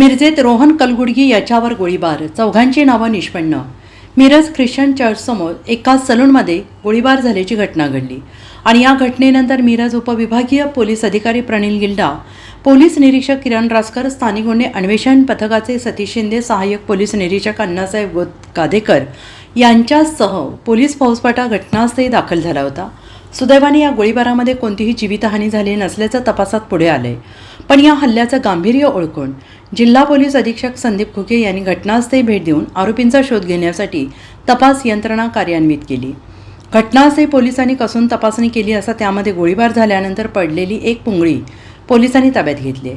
मिरजेत रोहन कलगुडगी याच्यावर गोळीबार. चौघांची नावं निष्पन्न. मिरज ख्रिश्चन चर्चसमोर एका सलूनमध्ये गोळीबार झाल्याची घटना घडली. आणि या घटनेनंतर मिरज उपविभागीय पोलीस अधिकारी प्रणील गिल्डा पोलीस निरीक्षक किरण रासकर स्थानिक गुन्हे अन्वेषण पथकाचे सतीश शिंदे सहाय्यक पोलीस निरीक्षक अण्णासाहेब गोद गादेकर यांच्यासह पोलीस फौजफाटा घटनास्थळी दाखल झाला होता. सुदैवाने या गोळीबारामध्ये कोणतीही जीवितहानी झाली नसल्याचं तपासात पुढे आलंय. पण या हल्ल्याचं गांभीर्य ओळखून जिल्हा पोलीस अधीक्षक संदीप खुके यांनी घटनास्थळी भेट देऊन आरोपींचा शोध घेण्यासाठी तपास यंत्रणा कार्यान्वित केली. घटनास्थळी पोलिसांनी कसून तपासणी केली असता त्यामध्ये गोळीबार झाल्यानंतर पडलेली एक पुंगळी पोलिसांनी ताब्यात घेतली.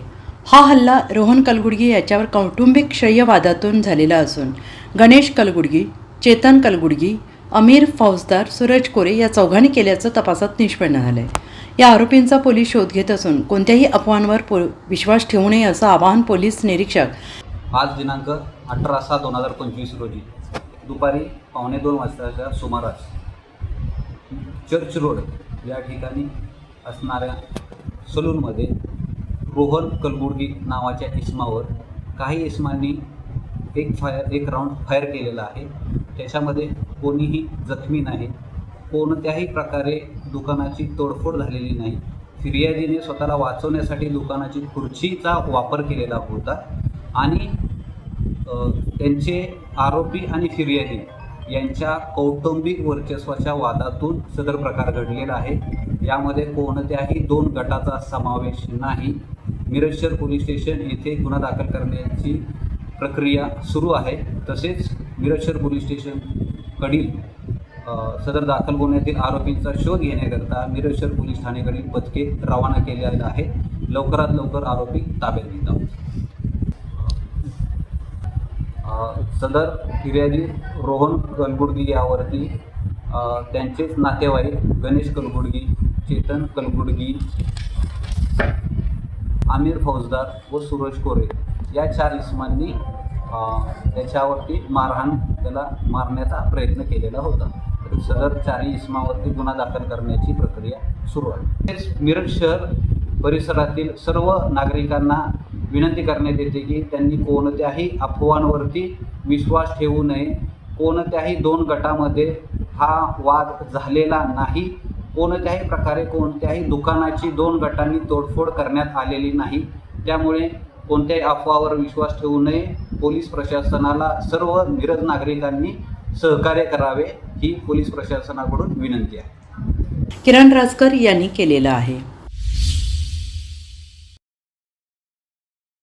हा हल्ला रोहन कलगुडगी याच्यावर कौटुंबिक क्षय्यवादातून झालेला असून गणेश कलगुडगी चेतन कलगुडगी अमीर फौजदार सूरज कोरे या चौघांनी केल्याचं तपासात निष्पन्न झालं आहे या आरोपींचा पोलीस शोध घेत असून कोणत्याही अफवांवर पो विश्वास ठेवू नये असं आवाहन पोलीस निरीक्षक आज दिनांक अठरा सहा दोन हजार पंचवीस रोजी दुपारी पावणे दोन वाजताच्या सुमारास चर्च रोड या ठिकाणी असणाऱ्या सलूनमध्ये रोहन कलबुर्गी नावाच्या इस्मावर काही इस्मांनी एक फायर एक राऊंड फायर केलेला आहे. त्याच्यामध्ये कोणीही जखमी नाही कोणत्याही प्रकारे दुकानाची तोडफोड झालेली नाही. फिर्यादीने स्वतःला वाचवण्यासाठी दुकानाची खुर्चीचा वापर केलेला होता आणि त्यांचे आरोपी आणि फिर्यादी यांच्या कौटुंबिक वर्चस्वाच्या वादातून सदर प्रकार घडलेला आहे. यामध्ये कोणत्याही दोन गटाचा समावेश नाही. मिरज शहर पोलीस स्टेशन येथे गुन्हा दाखल करण्याची प्रक्रिया सुरू आहे. तसेच मिरज शहर पोलीस स्टेशन कडील सदर दाखल गुन्ह्यातील आरोपींचा शोध घेण्याकरता मिरज पोलीस ठाणेकडील पथके रवाना केलेले आहे लवकरात लवकर आरोपी ताब्यात घेत आहोत. सदर फिर्यादी रोहन कलबुर्गी यावरती त्यांचेच नातेवाईक गणेश कलबुर्गी चेतन कलबुर्गी आमिर फौजदार व सूरज कोरे या चार इसमांनी त्याच्यावरती मारहाण त्याला मारण्याचा प्रयत्न केलेला होता. तर सदर चारी इसमावरती गुन्हा दाखल करण्याची प्रक्रिया सुरू आहे. तसेच मिरज शहर परिसरातील सर्व नागरिकांना विनंती करण्यात येते की त्यांनी कोणत्याही अफवांवरती विश्वास ठेवू नये. कोणत्याही दोन गटामध्ये हा वाद झालेला नाही. कोणत्याही प्रकारे कोणत्याही दुकानाची दोन गटांनी तोडफोड करण्यात आलेली नाही. त्यामुळे कोणत्याही अफवावर विश्वास ठेवू नये. पोलीस प्रशासनाला सर्व मिरज नागरिकांनी सहकार्य करावे ही पोलीस प्रशासनाकडून विनंती आहे. किरण राजकर यांनी केलेलं आहे.